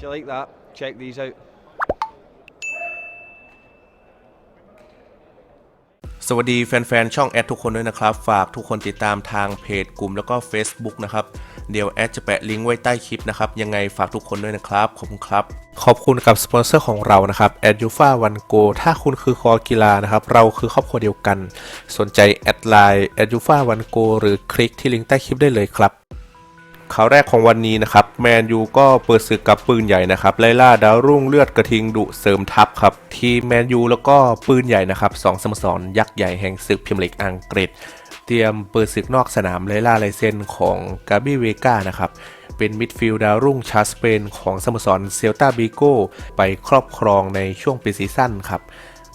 If you like that, check these out. สวัสดีแฟนๆ ช่องแอดทุกคนด้วยนะครับ ฝากทุกคนติดตามทางเพจกลุ่มแล้วก็ Facebook นะครับ เดี๋ยวแอดจะแปะลิงก์ไว้ใต้คลิปนะครับ ยังไงฝากทุกคนด้วยนะครับ ขอบคุณครับ ขอบคุณกับสปอนเซอร์ของเรานะครับแอดยูฟาวันโกถ้าคุณคือคอกีฬานะครับ เราคือครอบครัวเดียวกัน สนใจแอดไลน์แอดยูฟาวันโกหรือคลิกที่ลิงก์ใต้คลิปได้เลยครับ ข่าวแรกของวันนี้นะครับ แมนยูก็เปิดศึกกับปืนใหญ่นะครับ ไล่ล่าดาวรุ่งเลือดกระทิงดุเสริมทัพครับ ทีมแมนยูแล้วก็ปืนใหญ่นะครับสองสโมสรยักษ์ใหญ่แห่งศึกพรีเมียร์ลีกอังกฤษ เตรียมเปิดศึกนอกสนามไล่ล่าลายเส้นของกาบิเวกานะครับเป็นมิดฟิลด์ดาวรุ่งชาสเปนของสโมสรเซลตาบิโกไปครอบครองในช่วงปีซีซั่นครับ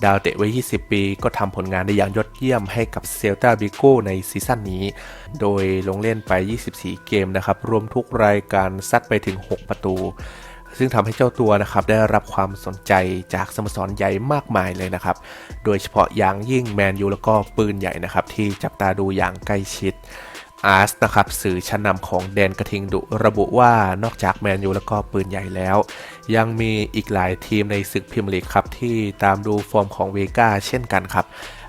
ดาวเตะไว้ 20 ปี ก็ทำผลงานได้อย่างยอดเยี่ยมให้กับเซลตาบิโกในซีซั่นนี้ โดยลงเล่นไป 24 เกมนะครับ รวมทุกรายการซัดไปถึง 6 ประตู ซึ่งทำให้เจ้าตัวนะครับได้รับความสนใจจากสโมสรใหญ่มากมายเลยนะครับ โดยเฉพาะอย่างยิ่งแมนยูแล้วก็ปืนใหญ่นะครับที่จับตาดูอย่างใกล้ชิด อาร์สนะครับสื่อชั้นนำของแดนกระทิงดุระบุว่านอกจากแมนยูแล้วก็ปืนใหญ่แล้ว ยังมีอีกหลายทีมในศึกพรีเมียร์ลีกครับที่ตามดูฟอร์มของเวกาเช่นกันครับ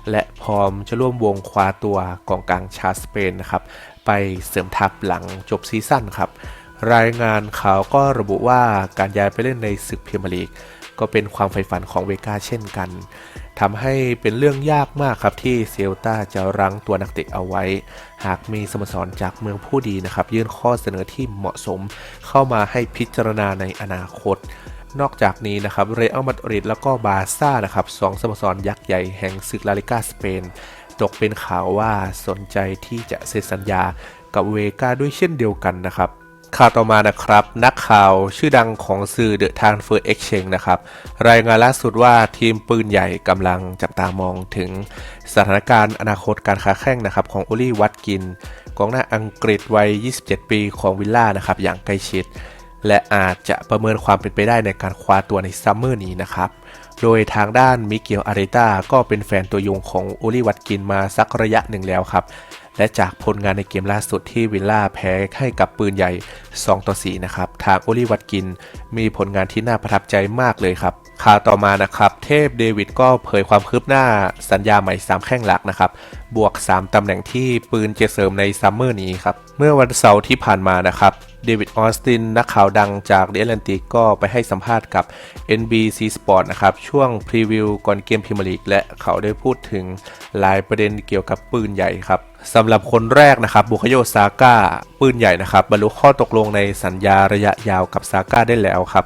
และพร้อมจะร่วมวงคว้าตัวกองกลางชาสเปนนะครับไปเสริมทัพหลังจบซีซั่นครับ รายงานข่าวก็ระบุว่าการย้ายไปเล่นในศึกพรีเมียร์ลีก ก็เป็นความใฝ่ฝันของเวกาเช่นกันทำให้เป็นเรื่องยากมากครับที่เซลตาจะรั้งตัวนักเตะเอาไว้ หากมีสโมสรจากเมืองผู้ดีนะครับ ยื่นข้อเสนอที่เหมาะสมเข้ามาให้พิจารณาในอนาคต นอกจากนี้นะครับเรอัลมาดริดแล้วก็บาซ่านะครับสองสโมสรยักษ์ใหญ่แห่งศึกลาลิกาสเปนตกเป็นข่าวว่าสนใจที่จะเซ็นสัญญากับเวกาด้วยเช่นเดียวกันนะครับ ข่าวต่อมานะครับ นักข่าวชื่อดังของสื่อ The Transfer Exchange นะครับ รายงานล่าสุดว่าทีมปืนใหญ่กำลังจับตามองถึงสถานการณ์อนาคตการค้าแข่งนะครับของโอลี่วัตกิน กองหน้าอังกฤษวัย 27 ปีของวิลล่านะครับอย่างใกล้ชิด และอาจจะประเมินความเป็นไปได้ในการคว้าตัวในซัมเมอร์นี้นะครับโดยทางด้านมิเกลอาริต้าก็เป็นแฟนตัวยงของโอลี่วัตกินมาสักระยะหนึ่งแล้วครับ และจากผลงานในเกมล่าสุดที่วิลล่าแพ้ให้กับปืนใหญ่ 2 ต่อ 4 นะครับ ทางโอลิวัตกินมีผลงานที่น่าประทับใจมากเลยครับข่าวต่อมานะครับ เทพเดวิดก็เผยความคืบหน้าสัญญาใหม่ 3 แข้งหลักนะครับ บวก 3 ตำแหน่งที่ปืนจะเสริมในซัมเมอร์นี้ครับ เมื่อวันเสาร์ที่ผ่านมานะครับ เดวิดออสตินนักข่าวดังจากเดลันติกก็ไปให้สัมภาษณ์กับ NBC Sport นะครับ ช่วงพรีวิวก่อนเกมพรีเมียร์ลีกและเขาได้พูดถึงหลายประเด็นเกี่ยวกับปืนใหญ่ครับสำหรับคนแรกนะครับบุคโยซาก้าปืนใหญ่นะครับ บรรลุข้อตกลงในสัญญาระยะยาวกับซาก้าได้แล้วครับ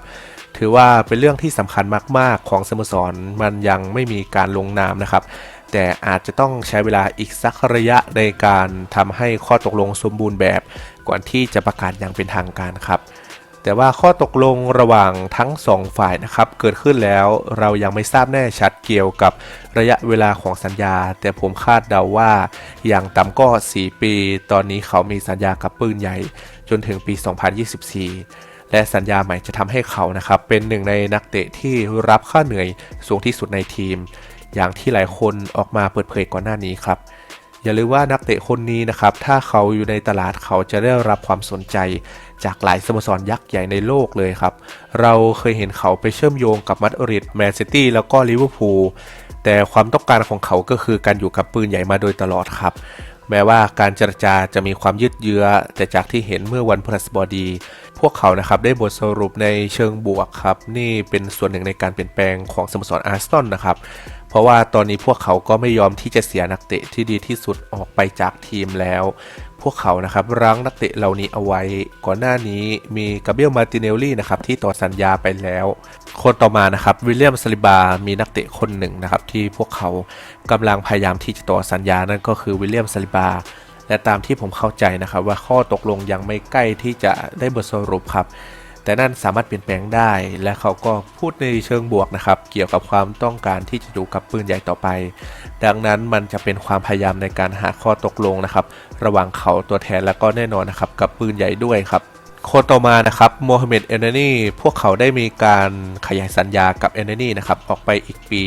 ถือว่าเป็นเรื่องที่สำคัญมาก ๆ ของสโมสรมันยังไม่มีการลงนามนะครับ แต่อาจจะต้องใช้เวลาอีกสักระยะในการทำให้ข้อตกลงสมบูรณ์แบบ ก่อนที่จะประกาศอย่างเป็นทางการครับ แต่ว่าข้อตกลงระหว่างทั้งสองฝ่ายนะครับ เกิดขึ้นแล้วเรายังไม่ทราบแน่ชัดเกี่ยวกับระยะเวลาของสัญญา แต่ผมคาดเดาว่าอย่างต่ำก็ 4 ปี ตอนนี้เขามีสัญญากับปืนใหญ่ จนถึงปี 2024และสัญญาใหม่จะทำให้เขานะครับเป็นหนึ่งในนักเตะที่รับค่าเหนื่อยสูงที่สุดในทีม อย่างที่หลายคนออกมาเปิดเผยก่อนหน้านี้ครับ อย่าลืมว่านักเตะคนนี้นะครับ ถ้าเขาอยู่ในตลาดเขาจะได้รับความสนใจ จากหลายสโมสรยักษ์ใหญ่ในโลกเลยครับ เราเคยเห็นเขาไปเชื่อมโยงกับมาดริดแมนซิตี้แล้วก็ลิเวอร์พูลแต่ความต้องการของเขาก็คือการอยู่กับปืนใหญ่มาโดยตลอดครับแม้ว่าการเจรจาจะมีความยืดเยื้อ แต่จากที่เห็นเมื่อวันพฤหัสบดี พวกเขานะครับได้บทสรุปในเชิงบวกครับ นี่เป็นส่วนหนึ่งในการเปลี่ยนแปลงของสโมสรอาร์เซนอลนะครับ เพราะว่าตอนนี้พวกเขาก็ไม่ยอมที่จะเสียนักเตะที่ดีที่สุดออกไปจากทีมแล้ว พวกเขานะครับรั้งนักเตะเหล่านี้เอาไว้ ก่อนหน้านี้มีกาเบรียลมาติเนลลี่นะครับที่ต่อสัญญาไปแล้ว คนต่อมานะครับวิลเลียมสลิบา มีนักเตะคนหนึ่งนะครับที่พวกเขากำลังพยายามที่จะต่อสัญญานั่นก็คือวิลเลียมสลิบาและตามที่ผมเข้าใจนะครับว่าข้อตกลงยังไม่ใกล้ที่จะได้บทสรุปครับ แต่นั่นสามารถเปลี่ยนแปลงได้ และเขาก็พูดในเชิงบวกนะครับ เกี่ยวกับความต้องการที่จะอยู่กับปืนใหญ่ต่อไป ดังนั้นมันจะเป็นความพยายามในการหาข้อตกลงนะครับ ระหว่างเขาตัวแทนและก็แน่นอนนะครับ กับปืนใหญ่ด้วยครับคนต่อมานะครับโมฮัมเหม็ดเอเนนีพวกเขาได้มีการขยายสัญญากับเอเนนีนะครับออกไปอีกปี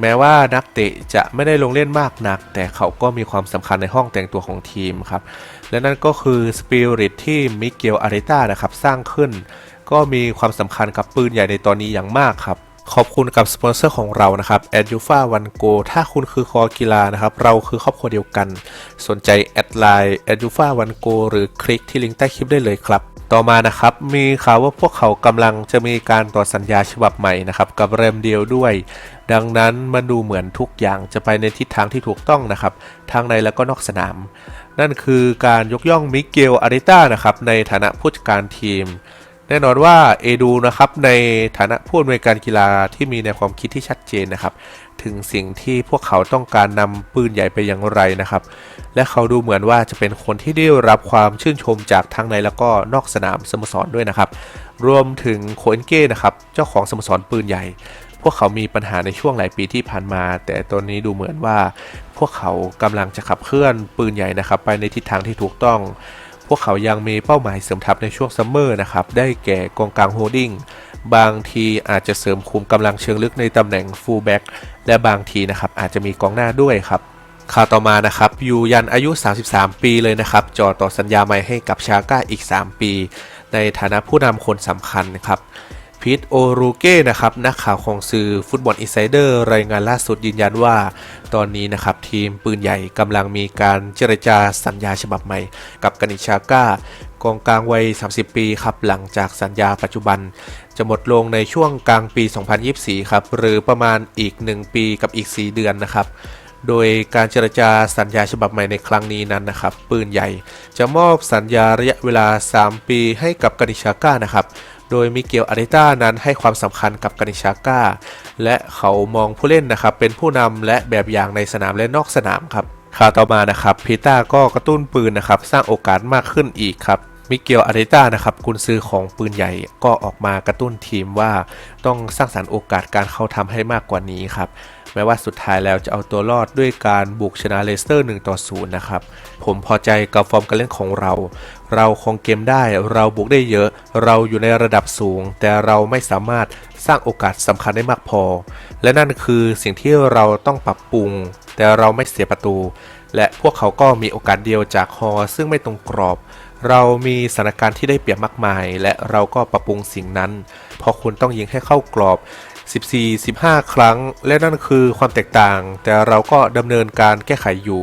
แม้ว่านักเตะจะไม่ได้ลงเล่นมากนัก แต่เขาก็มีความสำคัญในห้องแต่งตัวของทีมครับ และนั่นก็คือสปิริตที่มิเกลอาริต้านะครับสร้างขึ้น ก็มีความสำคัญกับปืนใหญ่ในตอนนี้อย่างมากครับ ขอบคุณกับสปอนเซอร์ของเรานะครับ a d u f a One Go ถ้าคุณคือคอกีฬานะครับ เราคือครอบครัวเดียวกัน สนใจแอดไลน์ a d u f a One Go หรือคลิกที่ลิงก์ใต้คลิปได้เลยครับ ต่อมานะครับ มีข่าวว่าพวกเขากำลังจะมีการต่อสัญญาฉบับใหม่นะครับ กับเรมเดียวด้วย ดังนั้นมันดูเหมือนทุกอย่างจะไปในทิศทางที่ถูกต้องนะครับทั้งในและก็นอกสนาม นั่นคือการยกย่องมิเกลอาริต้านะครับในฐานะผู้จัดการทีม แน่นอนว่าเอดูนะครับในฐานะผู้อำนวยการกีฬาที่มีแนวความคิดที่ชัดเจนนะครับ ถึงสิ่งที่พวกเขาต้องการนำปืนใหญ่ไปอย่างไรนะครับ และเขาดูเหมือนว่าจะเป็นคนที่ได้รับความชื่นชมจากทั้งในแล้วก็นอกสนามสโมสรด้วยนะครับ รวมถึงโคเอนเก้นะครับเจ้าของสโมสรปืนใหญ่ พวกเขามีปัญหาในช่วงหลายปีที่ผ่านมา แต่ตอนนี้ดูเหมือนว่า พวกเขากำลังจะขับเคลื่อนปืนใหญ่นะครับ ไปในทิศทางที่ถูกต้อง พวกเขายังมีเป้าหมายเสริมทัพในช่วงซัมเมอร์นะครับ ได้แก่กองกลางโฮดดิ้ง บางทีอาจจะเสริมคุมกำลังเชิงลึกในตำแหน่งฟูลแบ็กและบางทีนะครับอาจจะมีกองหน้าด้วยครับข่าวต่อมานะครับยูยันอายุ 33 ปีเลยนะครับจอต่อสัญญาใหม่ให้กับชาก้าอีก 3 ปี ในฐานะผู้นำคนสำคัญนะครับ พีทโอรูเก้นะครับนักข่าวของสื่อฟุตบอลอินไซเดอร์รายงานล่าสุดยืนยันว่า ตอนนี้นะครับทีมปืนใหญ่กำลังมีการเจรจาสัญญาฉบับใหม่ กับกานิชาก้ากองกลางวัย 30 ปีครับหลังจากสัญญาปัจจุบัน จะหมดลงในช่วงกลางปี 2024 ครับหรือประมาณอีก 1 ปีกับอีก 4 เดือนนะครับโดยการเจรจาสัญญาฉบับใหม่ในครั้งนี้นั้นนะครับ ปืนใหญ่จะมอบสัญญาระยะเวลา 3 ปีให้กับกานิชาก้านะครับ โดยมิเกลอาริต้านั้นให้ความสำคัญกับกานิชาก้า และเขามองผู้เล่นนะครับเป็นผู้นำและแบบอย่างในสนามและนอกสนามครับข่าวต่อมานะครับพีต้าก็กระตุ้นปืนนะครับสร้างโอกาสมากขึ้นอีกครับมิเกลอาริต้านะครับกุนซือของปืนใหญ่ก็ออกมากระตุ้นทีมว่าต้องสร้างสรรค์โอกาสการเข้าทำให้มากกว่านี้ครับ แม้ว่าสุดท้ายแล้วจะเอาตัวรอดด้วยการบุกชนะเลสเตอร์1ต่อ0นะครับ ผมพอใจกับฟอร์มการเล่นของเรา เราคงเกมได้ เราบุกได้เยอะ เราอยู่ในระดับสูง แต่เราไม่สามารถสร้างโอกาสสำคัญได้มากพอ และนั่นคือสิ่งที่เราต้องปรับปรุง แต่เราไม่เสียประตู และพวกเขาก็มีโอกาสเดียวจากฮอซึ่งไม่ตรงกรอบเรามีสถานการณ์ที่ได้เปรียบมากมาย และเราก็ปรับปรุงสิ่งนั้นเพราะคุณต้องยิงให้เข้ากรอบ 14-15 ครั้ง และนั่นคือความแตกต่าง แต่เราก็ดำเนินการแก้ไขอยู่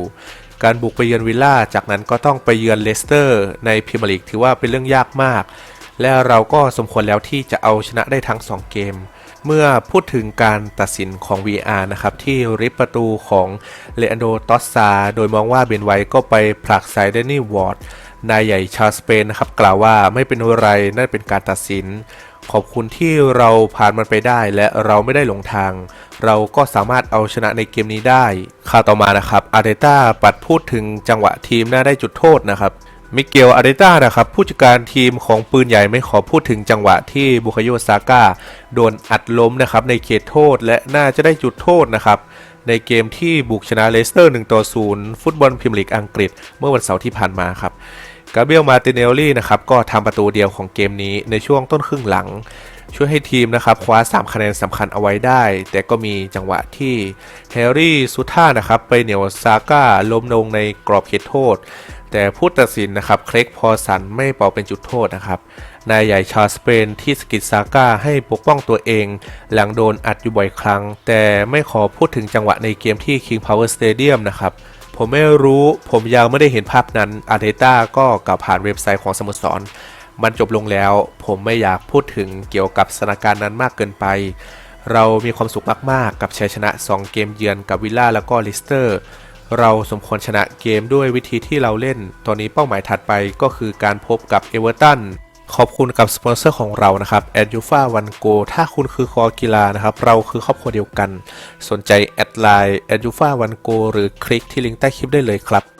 การบุกไปเยือนวิลล่า จากนั้นก็ต้องไปเยือนเลสเตอร์ ในพรีเมียร์ลีกถือว่าเป็นเรื่องยากมาก และเราก็สมควรแล้วที่จะเอาชนะได้ทั้ง 2 เกมเมื่อพูดถึงการตัดสินของ VR นะครับ ที่ริบประตูของเลอันโดตอสซา โดยมองว่าเบนไวก็ไปผลักไซเดนี่วอร์ดนายใหญ่ชาวสเปนนะครับ กล่าวว่าไม่เป็นไรนั่นเป็นการตัดสิน ขอบคุณที่เราผ่านมันไปได้และเราไม่ได้หลงทาง เราก็สามารถเอาชนะในเกมนี้ได้ข่าวต่อมานะครับอาร์เตต้าปัดพูดถึงจังหวะทีมน่าได้จุดโทษนะครับมิเกลอาร์เตต้านะครับผู้จัดการทีมของปืนใหญ่ไม่ขอพูดถึงจังหวะที่บุคโยซาก้าโดนอัดล้มนะครับในเขตโทษและน่าจะได้จุดโทษนะครับในเกมที่บุกชนะเลสเตอร์1ต่อ0ฟุตบอลพรีเมียร์ลีกอังกฤษ เมื่อวันเสาร์ที่ผ่านมาครับ กาเบียลมาติเนลลี่นะครับก็ทำประตูเดียวของเกมนี้ในช่วงต้นครึ่งหลัง ช่วยให้ทีมนะครับคว้า 3 คะแนนสำคัญเอาไว้ได้ แต่ก็มีจังหวะที่แฮร์รี่ซูท่านะครับไปเหนียวซาก้าล้มลงในกรอบเขตโทษ แต่ผู้ตัดสินนะครับเคลกพอสันไม่เป่าเป็นจุดโทษนะครับนายใหญ่ชาวสเปนที่สกิดซาก้าให้ปกป้องตัวเอง หลังโดนอัดอยู่บ่อยครั้ง แต่ไม่ขอพูดถึงจังหวะในเกมที่ King Power Stadium นะครับ ผมไม่รู้ผมยังไม่ได้เห็นภาพนั้นอาร์เตต้าก็กล่าวผ่านเว็บไซต์ของสโมสร มันจบลงแล้ว ผมไม่อยากพูดถึงเกี่ยวกับสถานการณ์นั้นมากเกินไป เรามีความสุขมากๆ กับชัยชนะ 2 เกมเยือนกับวิลล่าแล้วก็ลิสเตอร์เราสมควรชนะเกมด้วยวิธีที่เราเล่น ตอนนี้เป้าหมายถัดไปก็คือการพบกับเอเวอร์ตัน ขอบคุณกับสปอนเซอร์ของเรานะครับแอดยูฟาวันโกถ้าคุณคือคอกีฬานะครับ เราคือครอบครัวเดียวกัน สนใจแอดไลน์แอดยูฟาวันโกหรือคลิกที่ลิงก์ใต้คลิปได้เลยครับ